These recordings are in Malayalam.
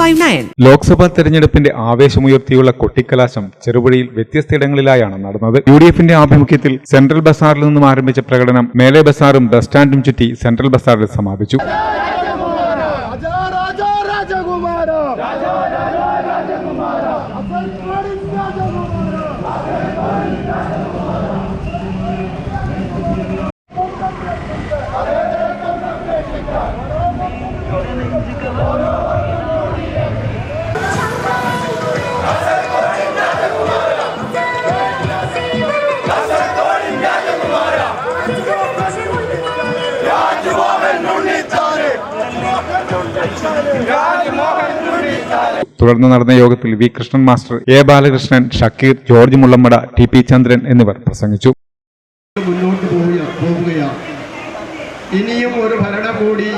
five nine Lok Sabha തെരഞ്ഞെടുപ്പിന്റെ ആവേശമുയർത്തിയുള്ള കൊട്ടിക്കലാശം ചെറുപുഴയിൽ വ്യത്യസ്തയിടങ്ങളിലായാണ് നടന്നത് യു ഡി എഫിന്റെ ആഭിമുഖ്യത്തിൽ സെൻട്രൽ ബസാറിൽ നിന്നും ആരംഭിച്ച പ്രകടനം മേലെ ബസാറും ബസ് സ്റ്റാൻഡും ചുറ്റി സെൻട്രൽ ബസാറിൽ സമാപിച്ചു രാജകുമാര തുടർന്ന് നടന്ന യോഗത്തിൽ V Krishnan master A Balakrishnan Shakir George Mullammada T P Chandran എന്നിവർ പ്രസംഗിച്ചു. മുന്നോട്ട് ഇനിയും ഒരു ഭരണം കൂടി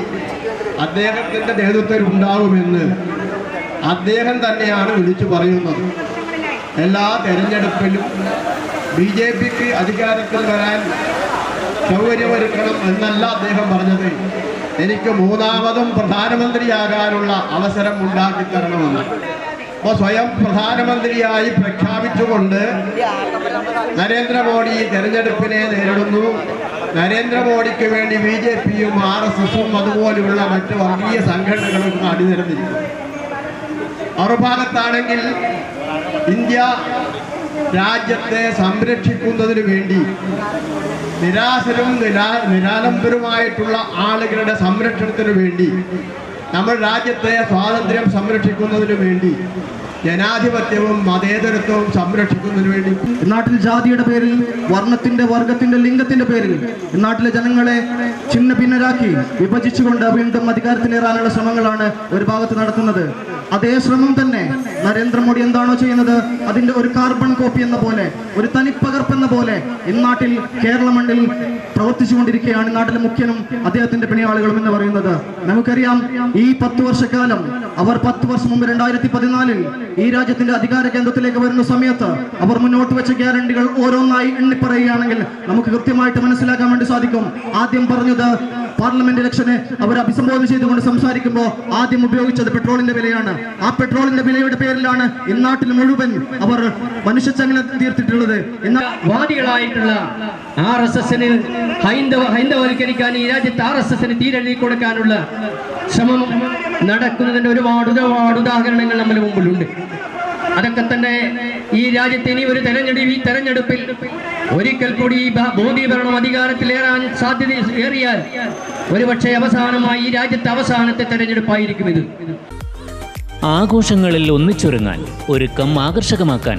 അദ്ദേഹത്തിന്റെ നേതൃത്വത്തിൽ ഉണ്ടാകുമെന്ന് അദ്ദേഹം തന്നെയാണ് വിളിച്ചു പറയുന്നത്. എല്ലാ തെരഞ്ഞെടുപ്പിലും ബി ജെ പിക്ക് അധികാരത്തിൽ വരാൻ സൗകര്യമൊരുക്കണം എന്നല്ല അദ്ദേഹം പറഞ്ഞത്. എനിക്ക് മൂന്നാമതും പ്രധാനമന്ത്രിയാകാനുള്ള അവസരം ഉണ്ടാക്കി തരണമെന്ന്. അപ്പോൾ സ്വയം പ്രധാനമന്ത്രിയായി പ്രഖ്യാപിച്ചുകൊണ്ട് നരേന്ദ്രമോദി തെരഞ്ഞെടുപ്പിനെ നേരിടുന്നു. നരേന്ദ്രമോദിക്ക് വേണ്ടി ബി ജെ പിയും ആർ എസ് എസും അതുപോലെയുള്ള മറ്റ് വർഗീയ സംഘടനകളും അണിനിരന്നിരിക്കുന്നു. മറുഭാഗത്താണെങ്കിൽ ഇന്ത്യ രാജ്യത്തെ സംരക്ഷിക്കുന്നതിന് വേണ്ടി നിരാശരും നിരാ നിരാലംബരുമായിട്ടുള്ള ആളുകളുടെ സംരക്ഷണത്തിന് വേണ്ടി നമ്മൾ രാജ്യത്തെ സ്വാതന്ത്ര്യം സംരക്ഷിക്കുന്നതിന് വേണ്ടി ജനാധിപത്യവും മതേതരത്വവും സംരക്ഷിക്കുന്നതിന് വേണ്ടി. നാട്ടിൽ ജാതിയുടെ പേരിൽ വർണത്തിന്റെ വർഗത്തിന്റെ ലിംഗത്തിന്റെ പേരിൽ നാട്ടിലെ ജനങ്ങളെ ചിന്ന ഭിന്നരാക്കി വിഭജിച്ചുകൊണ്ട് വീണ്ടും അധികാരത്തിലേറാനുള്ള ശ്രമങ്ങളാണ് ഒരു ഭാഗത്ത് നടത്തുന്നത്. അതേ ശ്രമം തന്നെ നരേന്ദ്രമോദി എന്താണോ ചെയ്യുന്നത്? അതിന്റെ ഒരു കാർബൺ കോപ്പി എന്ന പോലെ ഒരു തനിപ്പകർപ്പ് എന്ന പോലെ ഇന്നാട്ടിൽ കേരള മണ്ണിൽ പ്രവർത്തിച്ചുകൊണ്ടിരിക്കുകയാണ് നാട്ടിലെ മുഖ്യനും അദ്ദേഹത്തിന്റെ പിണിയാളുകളും എന്ന് പറയുന്നത്. നമുക്കറിയാം ഈ പത്ത് വർഷക്കാലം അവർ പത്ത് വർഷം മുമ്പ് രണ്ടായിരത്തി പതിനാലിൽ ഈ രാജ്യത്തിന്റെ അധികാര കേന്ദ്രത്തിലേക്ക് വരുന്ന സമയത്ത് അവർ മുന്നോട്ട് വെച്ച ഗ്യാരണ്ടികൾ ഓരോന്നായി എണ്ണിപ്പറയുകയാണെങ്കിൽ നമുക്ക് കൃത്യമായിട്ട് മനസ്സിലാക്കാൻ വേണ്ടി സാധിക്കും. ആദ്യം പറഞ്ഞത് പാർലമെന്റ് ഇലക്ഷനെ അവർ അഭിസംബോധന ചെയ്തുകൊണ്ട് സംസാരിക്കുമ്പോൾ ആദ്യം ഉപയോഗിച്ചത് പെട്രോളിന്റെ വിലയാണ്. ആ പെട്രോളിന്റെ വിലയുടെ പേരിലാണ് ഇന്നാട്ടിൽ മുഴുവൻ അവർ മനുഷ്യച്ചങ്ങല തീർത്തിട്ടുള്ളത്. വാദികളായിട്ടുള്ള ആർ എസ് എസിന് ഹൈന്ദവ ഹൈന്ദവൽക്കരിക്കാൻ ഈ രാജ്യത്ത് ആർ എസ് എസിന് തീരെഴുതി കൊടുക്കാനുള്ള ശ്രമം നടക്കുന്നതിന്റെ ഒരുപാട് ഒരുപാട് ഉദാഹരണങ്ങൾ നമ്മുടെ മുമ്പിലുണ്ട്. അതൊക്കെ തന്നെ ഈ രാജ്യത്ത് ഇനി ഒരു തെരഞ്ഞെടുപ്പ് ഈ തെരഞ്ഞെടുപ്പിൽ ഒരിക്കൽ കൂടി ഈ ഭ- മോദി ഭരണം അധികാരത്തിലേറാൻ സാധ്യത ഏറിയാൽ ഒരുപക്ഷെ അവസാനമായി ഈ രാജ്യത്തെ അവസാനത്തെ തെരഞ്ഞെടുപ്പായിരിക്കും ഇത്. ആഘോഷങ്ങളിൽ ഒന്നിച്ചൊരുങ്ങാൻ ഒരുക്കം ആകർഷകമാക്കാൻ